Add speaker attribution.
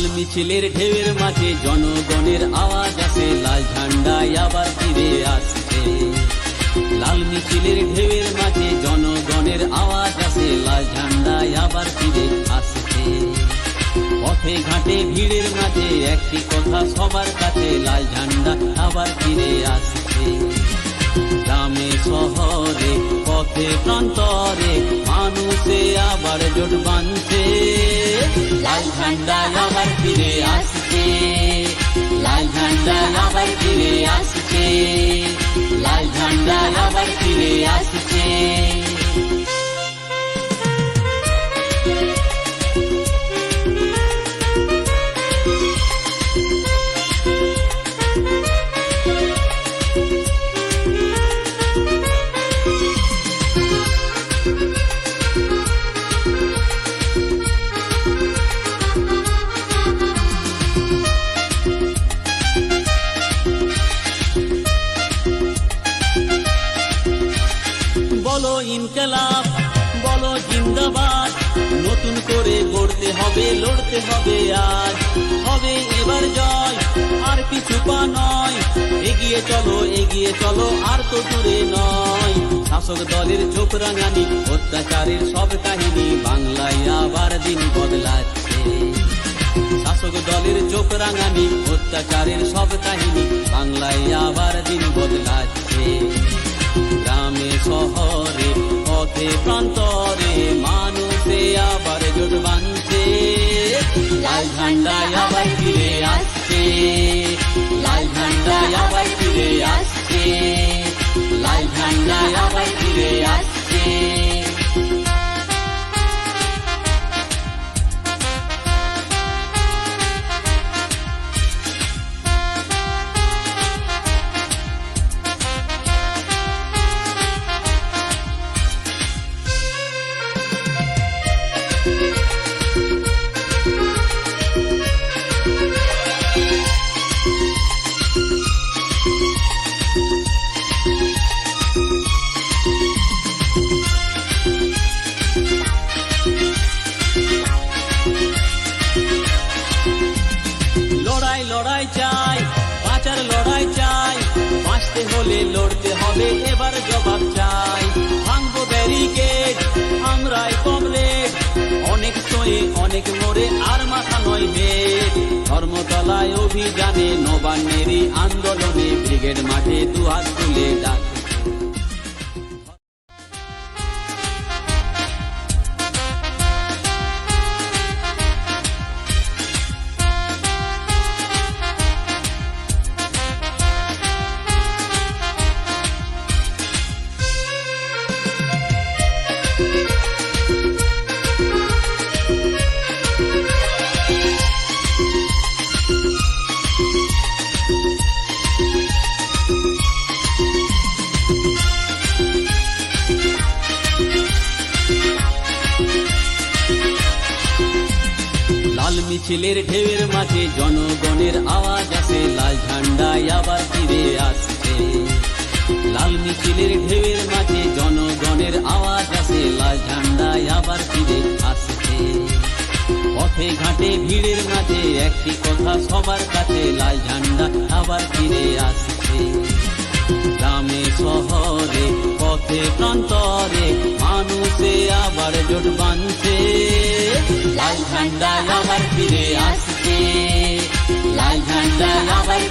Speaker 1: মিছিলের ঢেউয়ের মাঝে জনগণের আওয়াজ আছে লাল ঝান্ডায় আবার ফিরে আসছে। লাল মিছিলের ঢেউয়ের মাঝে জনগণের আওয়াজ আছে লাল ঝান্ডায় আবার ফিরে আসছে। পথে ঘাটে ভিড়ের মাঝে একটি কথা সবার কাছে, লাল ঝান্ডা আবার ফিরে আসছে। গ্রামে, শহরে, পথে, প্রান্তরে মানুষে আবার জোট বাঁধছে। লাল ঝান্ডা আবার ফিরে আসছে লাল ঝান্ডা আবার ফিরে আসছে লাল ইনকলাব বলো জিন্দাবাদ, নতুন করে গড়তে হবে, লড়তে হবে আজ। হবে এবার জয়, আর পিছু পা নয়। এগিয়ে চলো এগিয়ে চলো, আর তো দূরে নয়। শাসক দলের চোখ রাঙানি, অত্যাচারের সব কাহিনী বাংলায় আবার দিন বদলাচ্ছে। শাসক দলের চোখ রাঙানি, অত্যাচারের সব কাহিনী বাংলায় আবার দিন বদলাচ্ছে। গ্রামে, শহরে পথে প্রান্তরে মানুষে আবার জোট বাঁধছে। লাল ঝান্ডায় আবার ফিরে আসছে। সয়ে অনেক মোড়ে আর মাথা নয় বেদ ধর্মতলায় অভিযানে নবান্নেরই আন্দোলনে ব্রিগেড মাঠে দুহাত তুলে মিছিলের ঢেউয়ের মাঝে জনগণের আওয়াজ আসে। লাল ঝান্ডায় আবার ফিরে আসছে। লাল মিছিলের ঢেউয়ের মাঝে জনগণের আওয়াজ আসে। লাল ঝান্ডায় আবার ফিরে আসছে। পথে ঘাটে ভিড়ের মাঝে একটি কথা সবার কাছে। লাল ঝান্ডা আবার ফিরে আসছে। গ্রামে, শহরে, পথে, প্রান্তরে মানুষে আবার জোট বাঁধছে। লাল ঝান্ডা আবার ফিরে আসছে লাল ঝান্ডা আবার